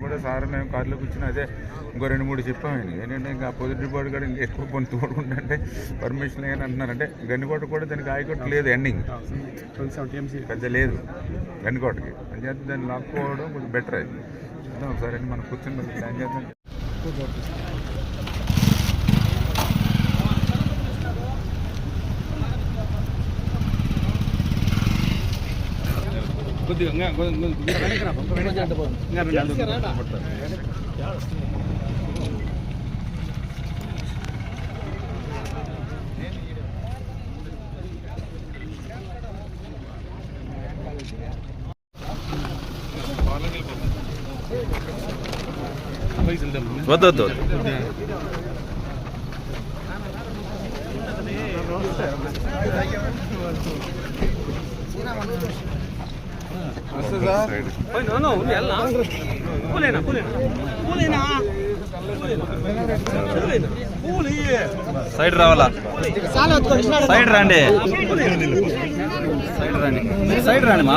కూడా సార్ మేము కారులో కూర్చుని అదే ఇంకో రెండు మూడు చెప్పామని ఏంటంటే ఇంకా పొద్దుటి రిపోర్ట్ కూడా ఇంకా ఎక్కువ పని తోడుకుంటే పర్మిషన్ లేని అంటున్నారంటే గన్నికోట కూడా దానికి హైకోర్టు లేదు ఎండింగ్ పెద్ద లేదు గన్నికోటకి. అని చేస్తే దాన్ని లాక్కోవడం కొంచెం బెటర్ అది. చూద్దాం ఒకసారి మనం కూర్చొని ప్లాన్ చేద్దాం. కొద్దిగా ఇంకా కొద్దిగా ఇంకా రెండు పడతారు వద్దొద్దు సైడ్ రావాలా? సైడ్ రండి. సైడ్ రండి. మీరు సైడ్ రండి మా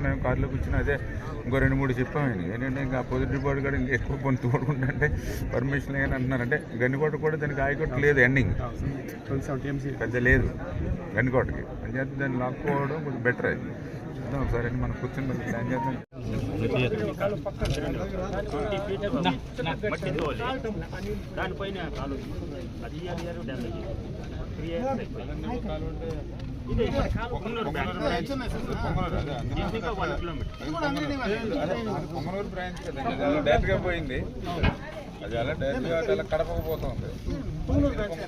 మేము కారులో కూర్చుని అదే ఇంకో రెండు మూడు చెప్పాము ఏంటంటే ఇంకా పొజిటివ్ రిపోర్ట్ కూడా ఇంకా ఎక్కువ పని తోడుకుంటే పర్మిషన్ ఏమని అంటున్నారంటే గన్నికోట కూడా దానికి హైకోర్టు లేదు ఎండింగ్ పెద్ద లేదు. గన్నికోటకి. అని చేత దాన్ని లాక్కోవడం కొంచెం బెటర్ అది. చూద్దాం ఒకసారి అని మనం కూర్చొని మనం ప్లాన్ చేద్దాం. దానిపైన పొంగనూరు బ్రాంచ్ కదండి అలా డైరెక్ట్గా పోయింది అది అలా డైరెక్ట్గా అలా కడపకు పోతుంది పొంగనూరు బ్రాంచ్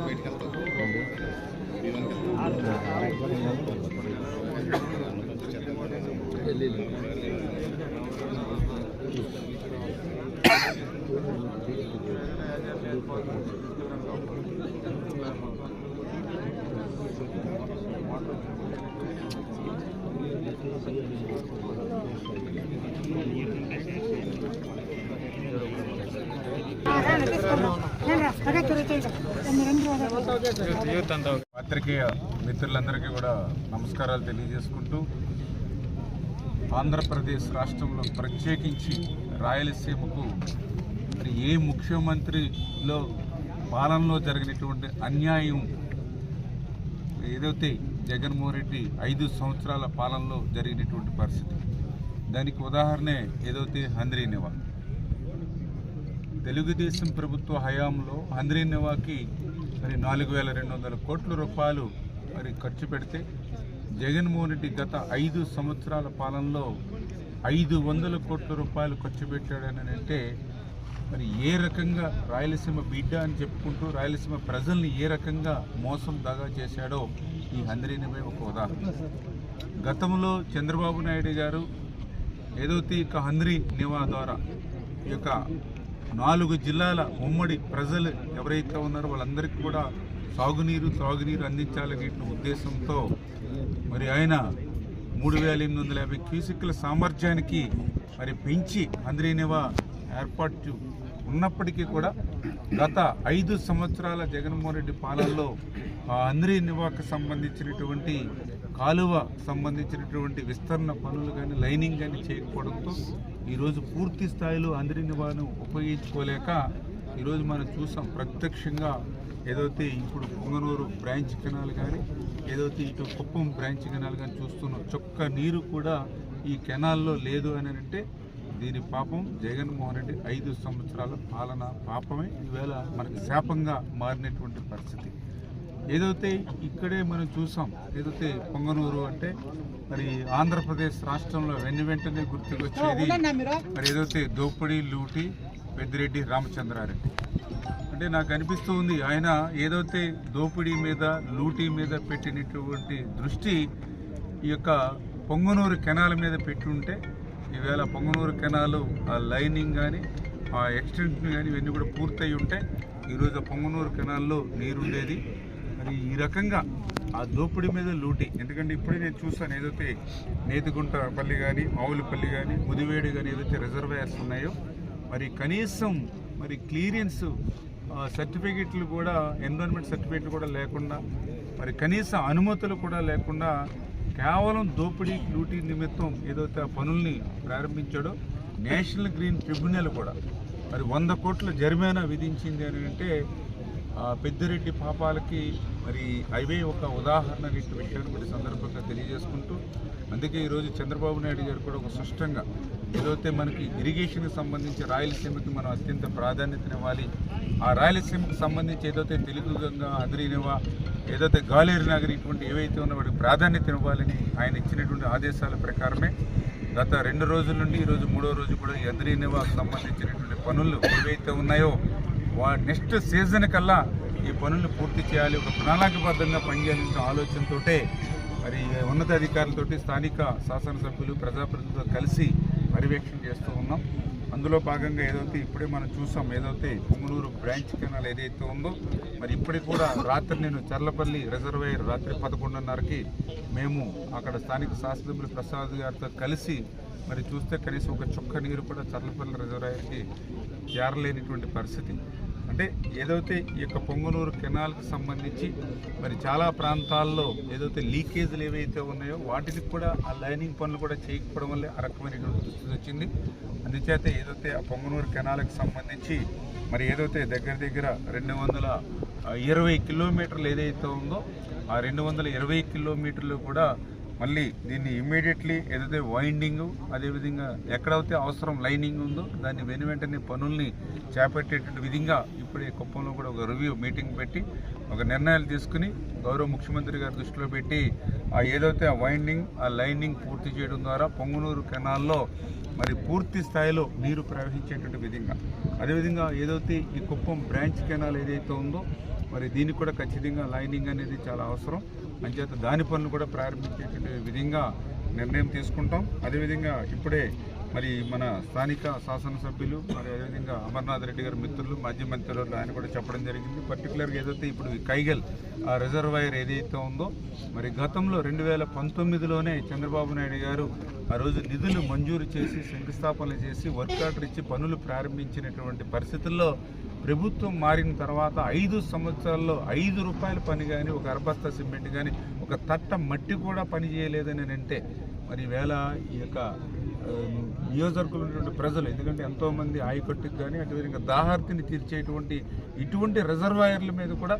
ওয়েট খেলতে বিমান খেলতে పత్రికేయ మిత్రులందరికీ కూడా నమస్కారాలు తెలియజేసుకుంటూ ఆంధ్రప్రదేశ్ రాష్ట్రంలో ప్రత్యేకించి రాయలసీమకు మరి ఏ ముఖ్యమంత్రిలో పాలనలో జరిగినటువంటి అన్యాయం ఏదైతే జగన్మోహన్ రెడ్డి ఐదు సంవత్సరాల పాలనలో జరిగినటువంటి పరిస్థితి దానికి ఉదాహరణే ఏదైతే హంద్రీ నివా తెలుగుదేశం ప్రభుత్వ హయాంలో హంద్రీ నివాకి మరి నాలుగు వేల రెండు వందల కోట్ల రూపాయలు మరి ఖర్చు పెడితే జగన్మోహన్ రెడ్డి గత ఐదు సంవత్సరాల పాలనలో ఐదు వందల కోట్ల రూపాయలు ఖర్చు పెట్టాడని అంటే మరి ఏ రకంగా రాయలసీమ బిడ్డ అని చెప్పుకుంటూ రాయలసీమ ప్రజల్ని ఏ రకంగా మోసం దాగా చేశాడో ఈ హంద్రీనివే ఒక ఉదాహరణ. గతంలో చంద్రబాబు నాయుడు గారు ఏదైతే ఇక హంద్రీ నివా ద్వారా ఈ యొక్క నాలుగు జిల్లాల ఉమ్మడి ప్రజలు ఎవరైతే ఉన్నారో వాళ్ళందరికీ కూడా సాగునీరు త్రాగునీరు అందించాలనే ఉద్దేశంతో మరి ఆయన మూడు వేల ఎనిమిది వందల యాభై క్యూసిక్ల సామర్థ్యానికి మరి పెంచి అంద్రీనివా ఏర్పాటు ఉన్నప్పటికీ కూడా గత ఐదు సంవత్సరాల జగన్మోహన్ రెడ్డి పాలనలో ఆ అంద్రీ నివాకు సంబంధించినటువంటి కాలువ సంబంధించినటువంటి విస్తరణ పనులు కానీ లైనింగ్ కానీ చేయకపోవడంతో ఈరోజు పూర్తి స్థాయిలో అందరిని వాళ్ళు ఉపయోగించుకోలేక ఈరోజు మనం చూసాం ప్రత్యక్షంగా ఏదైతే ఇప్పుడు పొంగనూరు బ్రాంచ్ కెనాల్ కానీ ఏదైతే ఇటు కుప్పం బ్రాంచ్ కెనాల్ కానీ చూస్తున్నాం చొక్క నీరు కూడా ఈ కెనాల్లో లేదు అని అంటే దీని పాపం జగన్మోహన్ రెడ్డి ఐదు సంవత్సరాల పాలన పాపమే. ఈవేళ మనకు శాపంగా మారినటువంటి పరిస్థితి. ఏదైతే ఇక్కడే మనం చూసాం ఏదైతే పొంగనూరు అంటే మరి ఆంధ్రప్రదేశ్ రాష్ట్రంలో వెన్ను వెంటనే గుర్తుకొచ్చేది మరి ఏదైతే దోపిడీ లూటి పెద్దిరెడ్డి రామచంద్రారెడ్డి. అంటే నాకు అనిపిస్తూ ఉంది ఆయన ఏదైతే దోపిడీ మీద లూటీ మీద పెట్టినటువంటి దృష్టి ఈ యొక్క పొంగనూరు కెనాల్ మీద పెట్టి ఉంటే ఈవేళ పొంగనూరు కెనాలు ఆ లైనింగ్ కానీ ఆ ఎక్స్టెన్షన్ కానీ ఇవన్నీ కూడా పూర్తయి ఉంటే ఈరోజు ఆ పొంగనూరు కెనాల్లో నీరుండేది. అది ఈ రకంగా ఆ దోపిడీ మీద లూటి. ఎందుకంటే ఇప్పుడే నేను చూసాను ఏదైతే నేతిగుంటపల్లి కానీ మావులపల్లి కానీ ముదివేడు కానీ ఏదైతే రిజర్వేయర్స్ ఉన్నాయో మరి కనీసం మరి క్లియరెన్స్ సర్టిఫికెట్లు కూడా ఎన్విరాన్మెంట్ సర్టిఫికెట్లు కూడా లేకుండా మరి కనీస అనుమతులు కూడా లేకుండా కేవలం దోపిడీ లూటీ నిమిత్తం ఏదైతే ఆ పనుల్ని ప్రారంభించాడో నేషనల్ గ్రీన్ ట్రిబ్యునల్ కూడా. మరి వంద కోట్ల జరిమానా విధించింది అని అంటే పెద్దిరెడ్డి పాపాలకి మరి అవే ఒక ఉదాహరణ అనే విషయాన్ని కూడా సందర్భంగా తెలియజేసుకుంటూ అందుకే ఈరోజు చంద్రబాబు నాయుడు గారు కూడా ఒక స్పష్టంగా ఏదైతే మనకి ఇరిగేషన్కి సంబంధించి రాయలసీమకి మనం అత్యంత ప్రాధాన్యతనివ్వాలి ఆ రాయలసీమకు సంబంధించి ఏదైతే తెలుగు గంగా అగ్రినివా ఏదైతే గాలేరు నగరి ఇటువంటి ఏవైతే ఉన్నా వాటికి ప్రాధాన్యత ఇవ్వాలని ఆయన ఇచ్చినటువంటి ఆదేశాల ప్రకారమే గత రెండు రోజుల నుండి ఈరోజు మూడో రోజు కూడా ఈ సంబంధించినటువంటి పనులు ఏవైతే ఉన్నాయో వా నెక్స్ట్ సీజన్ కల్లా ఈ పనులను పూర్తి చేయాలి ఒక ప్రణాళికబద్ధంగా పనిచేయాలనే ఆలోచనతో మరి ఉన్నతాధికారులతోటి స్థానిక శాసనసభ్యులు ప్రజాప్రతినిధులతో కలిసి పర్యవేక్షణ చేస్తూ ఉన్నాం. అందులో భాగంగా ఏదైతే ఇప్పుడే మనం చూసాం ఏదైతే పొంగనూరు బ్రాంచ్ కెనాల్ ఏదైతే ఉందో మరి ఇప్పటికి కూడా రాత్రి నేను చర్లపల్లి రిజర్వేయర్ రాత్రి పదకొండున్నరకి మేము అక్కడ స్థానిక శాసనసభ్యులు ప్రసాద్ గారితో కలిసి మరి చూస్తే కనీసం ఒక చుక్క నీరు కూడా చర్లపల్లి రిజర్వేయర్కి చేరలేనిటువంటి పరిస్థితి. అంటే ఏదైతే ఈ యొక్క పొంగనూరు కెనాల్కి సంబంధించి మరి చాలా ప్రాంతాల్లో ఏదైతే లీకేజ్లు ఏవైతే ఉన్నాయో వాటికి కూడా ఆ లైనింగ్ పనులు కూడా చేయకపోవడం వల్ల ఆ రకమైనటువంటి దుస్థితి వచ్చింది. అందుచేత ఏదైతే ఆ పొంగనూరు కెనాల్కి సంబంధించి మరి ఏదైతే దగ్గర దగ్గర రెండు వందల ఇరవై కిలోమీటర్లు ఏదైతే ఉందో ఆ రెండు వందల ఇరవై కిలోమీటర్లు కూడా మళ్ళీ దీన్ని ఇమ్మీడియట్లీ ఏదైతే వైండింగ్ అదేవిధంగా ఎక్కడైతే అవసరం లైనింగ్ ఉందో దాన్ని వెను వెంటనే పనుల్ని చేపట్టేటువంటి విధంగా ఇప్పుడే కుప్పంలో కూడా ఒక రివ్యూ మీటింగ్ పెట్టి ఒక నిర్ణయాలు తీసుకుని గౌరవ ముఖ్యమంత్రి గారి దృష్టిలో పెట్టి ఆ ఏదైతే ఆ వైండింగ్ ఆ లైనింగ్ పూర్తి చేయడం ద్వారా పొంగునూరు కెనాల్లో మరి పూర్తి స్థాయిలో నీరు ప్రవహించేటువంటి విధంగా. అదేవిధంగా ఏదైతే ఈ కుప్పం బ్రాంచ్ కెనాల్ ఏదైతే ఉందో మరి దీనికి కూడా ఖచ్చితంగా లైనింగ్ అనేది చాలా అవసరం. అంచేత దాని పనులు కూడా ప్రారంభించేటువంటి విధంగా నిర్ణయం తీసుకుంటాం. అదేవిధంగా ఇప్పుడే మరి మన స్థానిక శాసనసభ్యులు మరి అదేవిధంగా అమర్నాథ్ రెడ్డి గారి మిత్రులు మాజీ మంత్రులు ఆయన కూడా చెప్పడం జరిగింది. పర్టికులర్గా ఏదైతే ఇప్పుడు కైగల్ ఆ రిజర్వాయర్ ఏదైతే ఉందో మరి గతంలో రెండు వేల పంతొమ్మిదిలోనే చంద్రబాబు నాయుడు గారు ఆ రోజు నిధులు మంజూరు చేసి శంకుస్థాపనలు చేసి వర్క్ ఆర్డర్ ఇచ్చి పనులు ప్రారంభించినటువంటి పరిస్థితుల్లో ప్రభుత్వం మారిన తర్వాత ఐదు సంవత్సరాల్లో ఐదు రూపాయల పని కానీ ఒక అరబస్తా సిమెంట్ కానీ ఒక తట్ట మట్టి కూడా పని చేయలేదని అంటే మరి వేళ ఈ యొక్క నియోజకవర్గంలో ఉన్నటువంటి ప్రజలు ఎందుకంటే ఎంతోమంది ఆయకట్టుకు కానీ అదేవిధంగా దాహార్తిని తీర్చేటువంటి ఇటువంటి రిజర్వాయర్ల మీద కూడా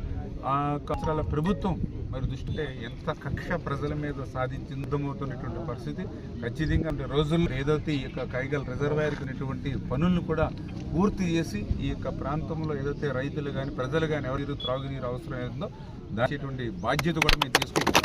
ఆ కష్టాల ప్రభుత్వం మరి దృష్టి ఎంత కక్ష ప్రజల మీద సాధించిందమవుతున్నటువంటి పరిస్థితి. ఖచ్చితంగా అంటే రోజుల్లో ఏదైతే ఈ యొక్క కైగల్ రిజర్వాయర్ ఉన్నటువంటి పనులను కూడా పూర్తి చేసి ఈ యొక్క ప్రాంతంలో ఏదైతే రైతులు కానీ ప్రజలు కానీ ఎవరు త్రాగునీరు అవసరం ఏందో దాచేటువంటి బాధ్యత కూడా మేము తీసుకుంటాం.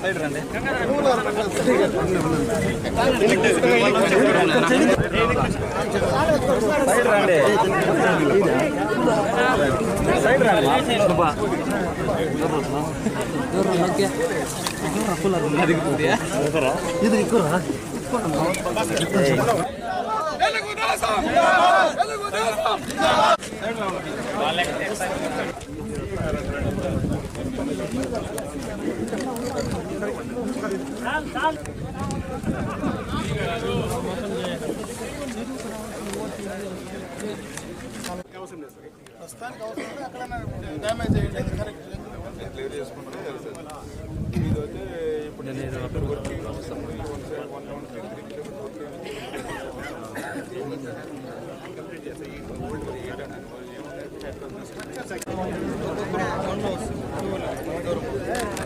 సైడ్ రండి సైడ్ రండి సైడ్ రండి తెలుగుదేశం ప్రస్తుతానికి అవసరం ఎక్కడైనా డ్యామేజ్ అయ్యింది కరెక్ట్ క్లియర్ చేసుకుంటే ఇది అయితే ఇప్పుడు నేను అక్కడ కూడా వన్ వన్ కంప్లీట్ ఈ ఓల్డ్ ఎయిట్ どころ、どんなところが、どころか。